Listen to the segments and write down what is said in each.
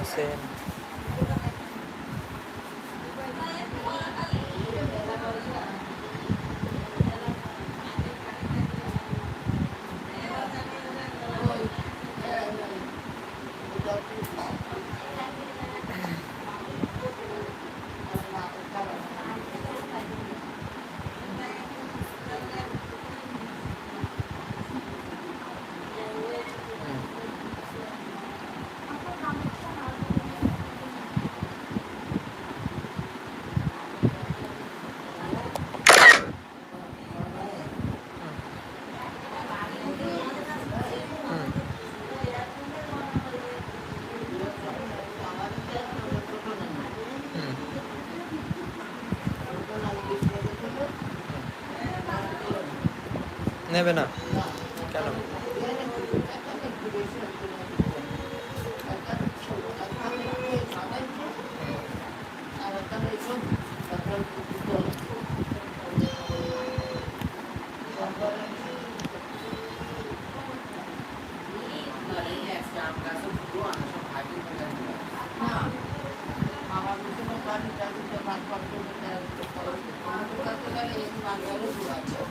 আছেন নেবে না। কেন? হ্যাঁ হুম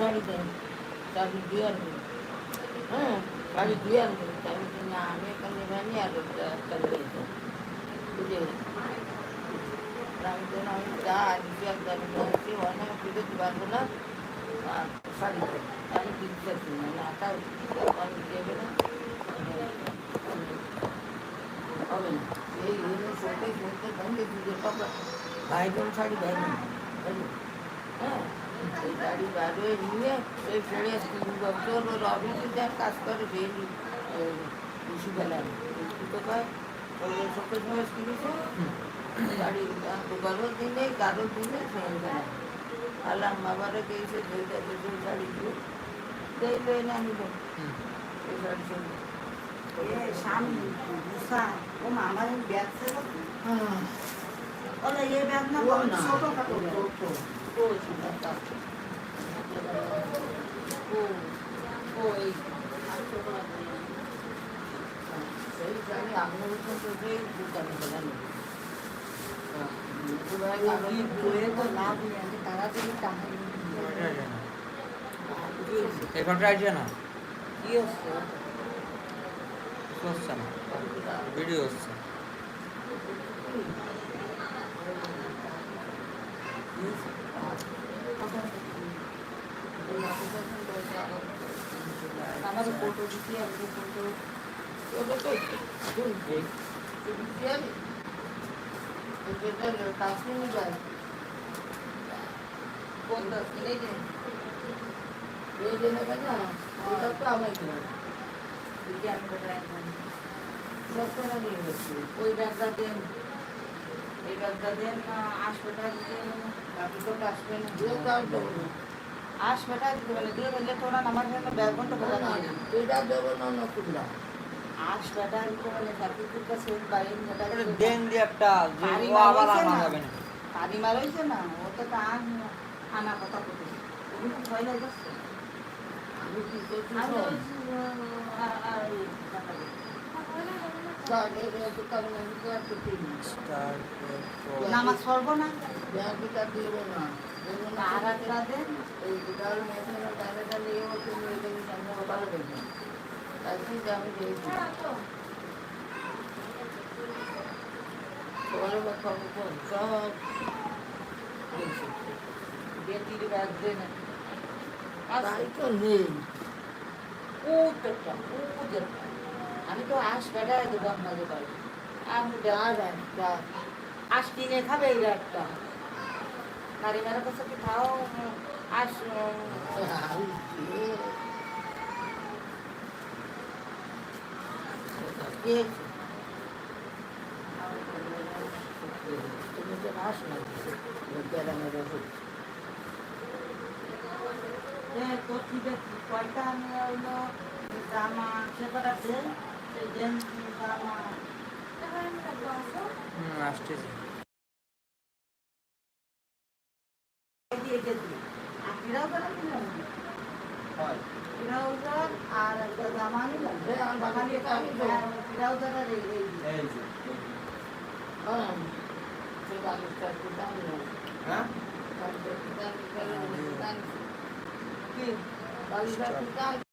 গাড়ি দেন চাবি দিয়ে আনবেন হ্যাঁ গাড়ি দিয়ে আনবেন চাবি দিয়ে না, আমি এখানে ভ্যানি আর একটা রয়েছে বুঝে আমি আমি যা দিদি এক দাবি দিয়েছি অনেক না শাড়ি কিনতে না। তাও আমি দেবে না হবে না। এই শুনতে শুনতে পুজোর কাপড় শাড়ি দেয় হ্যাঁ গাড়ি বাড়িয়ে নিয়ে সেই তিন বছর যার কাজ করে সেই দুটো পায় ওই সত্তর সময় কিনেছে গাড়ি কারোর দিনে কারোর দিনে বেলায় আল্লাহ বাবারে গেছে দুইটা দুটো শাড়ি দিয়ে লই না নিল এই শাড়ি সঙ্গে গুসা ও মামা ব্যাগ ছিল এখানটা আসছে না? কি হচ্ছে হচ্ছে না ভিডিও হচ্ছে আমার ফটো দিতে আমি ফটো তো কাশ্মীর যায় কোনটা এই যে এই জন্য কেন ওটা তো আমার আমি কোথায় সব করে নিয়ে ওই ব্যাগটা দেন দেন দেন দিয়ে আনা না। যাবে না। পানি মারাইছে না ও তো তার আনা কথা ওগুলো ভয় লাগছে। আমি কি করছি নামাজ পড়ব না? তাই তো নেই। ও পেটটা ও দেখটা আমি তো আশ বেটায় দেবো আপনাদের বাড়ি আমি আর একটা আশ কিনে খাবে এই একটা নারী মেয়ের কাছে কি, খাও, আশ তুমি তো আস না। আছে কয়টা আমি জামা সেপার আছে আসতেছে আর একটা জামা নিলাম হ্যাঁ, আর এই হ্যাঁ। হ্যাঁ? করে দাম কি? বালিশটা